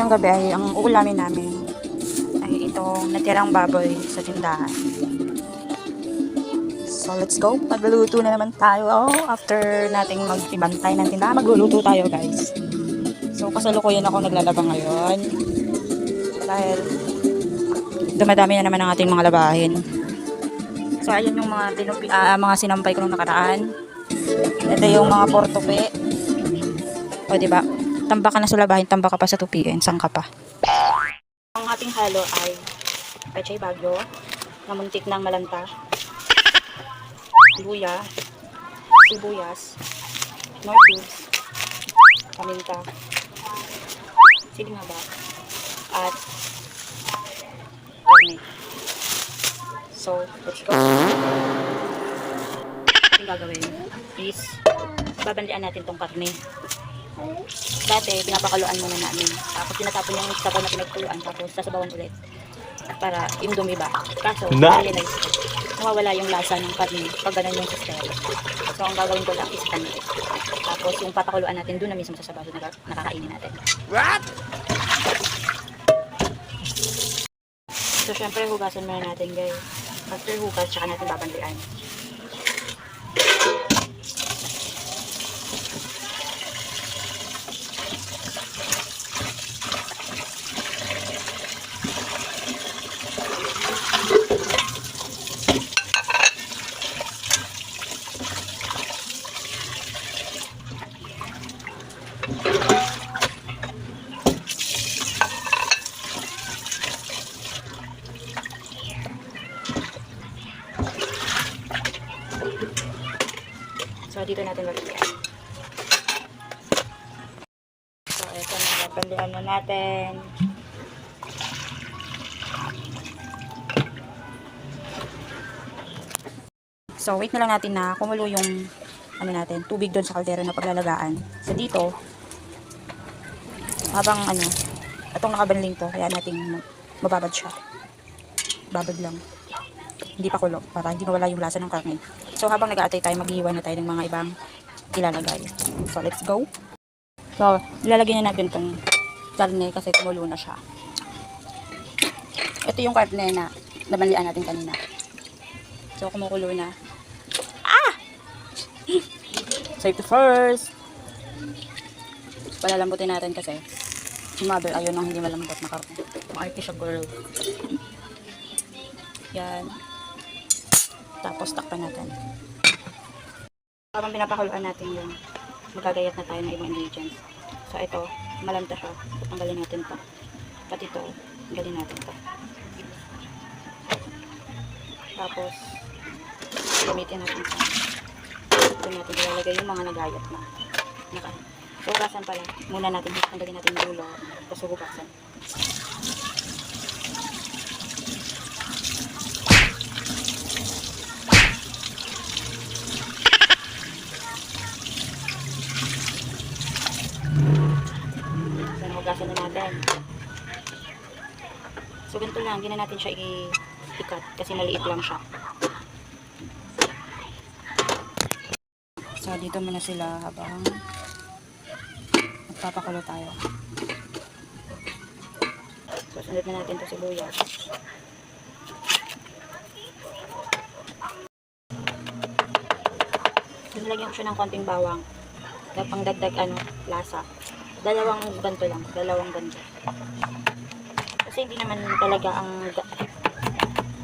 ngayong gabi ay ang uulamin namin ay itong natirang baboy sa tindahan. So, let's go. Magluluto na naman tayo. Oh, after nating mag-ibantay ng tindahan, magluluto tayo, guys. So, kasalukuyan ako naglalaba ngayon. Dahil dumadami na naman ang ating mga labahin. So, ayun yung mga, tinupi, ah, mga sinampay ko nung nakaraan. Ito yung mga portope. O, di ba? Tamba ka na sa labahin, tamba ka pa sa tupiin. Sang ka pa. Ang ating halo ay pechay bagyo, na muntik ng malanta, luya, sibuyas, nor cubes, paminta, siling haba, at karne. So, let's go. Ang gagawin is babandian natin tong karne. Dati, pinapakaluan muna namin. Tapos tinatapon yung sabaw na pinagkuluan. Tapos sasabawan ulit. Para yung dumi ba. Kaso, Na- realize ko, nawawala yung lasa ng karne pag ganun yung sistema. So, ang gagawin ko lang is karne. Tapos, yung papakuluan natin, doon na mismo sa sabaw na naka- nakakainin natin. What? So, syempre, hugasan muna natin, guys. After hugas, tsaka natin babandian. Dito natin babandian. So, ito na, babandian na natin. So, wait na lang natin na kumulo yung ano natin, tubig doon sa kaldero na paglalagaan. So, dito, habang ano, itong nakabanling to, kaya natin mababad siya. Babad lang. Hindi pa kulo, para hindi mawala yung lasa ng karne. So, habang nag-aatay tayo, maghihiwa na tayo ng mga ibang ilalagay. So, let's go. So, ilalagay na natin tong karne kasi kumulo na siya. Ito yung karne na nabanlian natin kanina. So, kumukulo na. Ah! Safety first. Palalambutin natin kasi si mother ayun ang hindi malambot na karne. Maarte siya girl. Yan. Tapos takpan natin. Habang pinapakuluan natin yung magagayat na tayo ng ibang ingredients. So ito, malanta siya. Tanggalin natin to. Pati ito, tanggalin natin to. Tapos, gamitin natin ito. Ito natin ilalagay yung mga nagayat na. Naka. So, hugasan pala. Muna natin, tanggalin natin yung dulo. Tapos hugasan. So, nahugasan na natin. So, ganito lang. Hindi na natin siya i-cut kasi maliit lang siya. So, dito muna sila habang magpapakulo tayo. So, sunod na natin ito sibuyas. So, nilagyan ko siya ng konting bawang. Pang dagdag ano, lasa. Dalawang ganto lang. Dalawang ganto. Kasi hindi naman talaga ang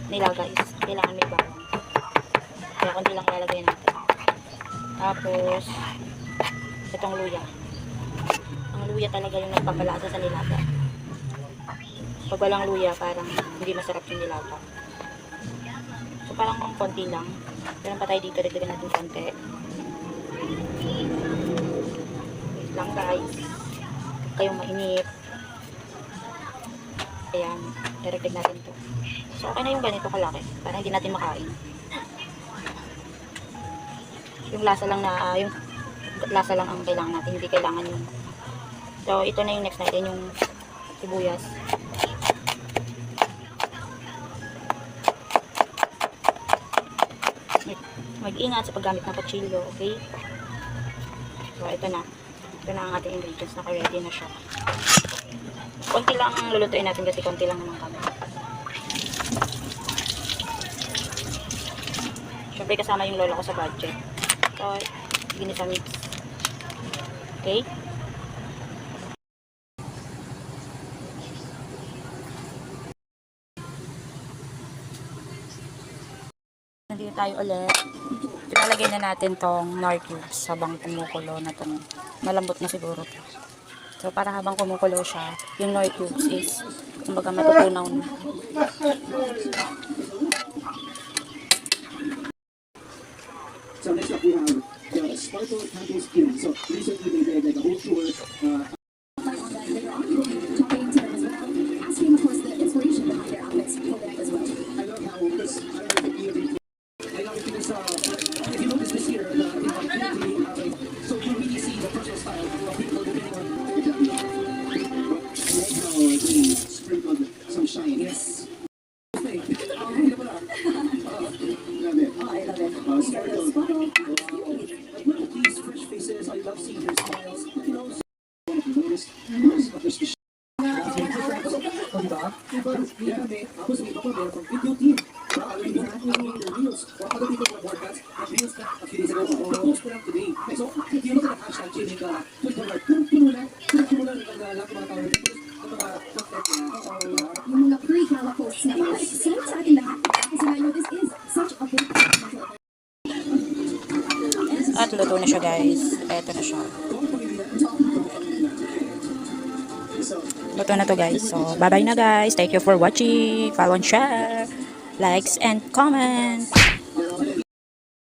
nila guys. Kailangan may bawang. Kaya konti lang ilalagay natin. Tapos, itong luya. Ang luya talaga yung nagpapalasa sa nilaga. Pag walang luya, parang hindi masarap yung nilaga. So, parang ang konti lang. Meron pa tayo dito, dagdagan natin konti. Lang guys. Kayong mainip. Ayan, diragdag natin to. So, okay na yung ganito kalaki. Para hindi natin makain. Yung lasa lang na, ah, yung lasa lang ang kailangan natin. Hindi kailangan yung So, ito na yung next natin, yung sibuyas. Mag- Mag-ingat sa paggamit ng kutsilyo, okay? So, ito na. Ito na ang ating ingredients. Naka-ready na siya. konti lang ang lulutuin natin kasi konti lang naman kami. Siyempre kasama yung lola ko sa budget. So, ginisa mix. Okay? Nandito tayo ulit. Ilalagay na natin tong nor cubes habang kumukulo na tong malambot na siguro to. So, para habang kumukulo siya, yung nor cubes is kumbaga matutunaw na. So next up we have the Sparkle Candle Skin. So recently they did like a whole tour. Uh, Oh, diba? Diba? Yeah. Tapos iba pa, meron pang video team. Making their reels. Or other people who have broadcast have reels na a few days ago. Post ko lang today. So, look at the hashtag, Chilling ka, click mo lang, na, puno lang ang lahat ng mga tao na pinost, ang mga content. Oo. Yung mga pre-gala posts na. Excited sa ating lahat. Kasi I know this is such a big At luto na siya guys. Eto na siya. Luto na to guys. So, bye-bye na guys. Thank you for watching. Follow and share. Likes and comment.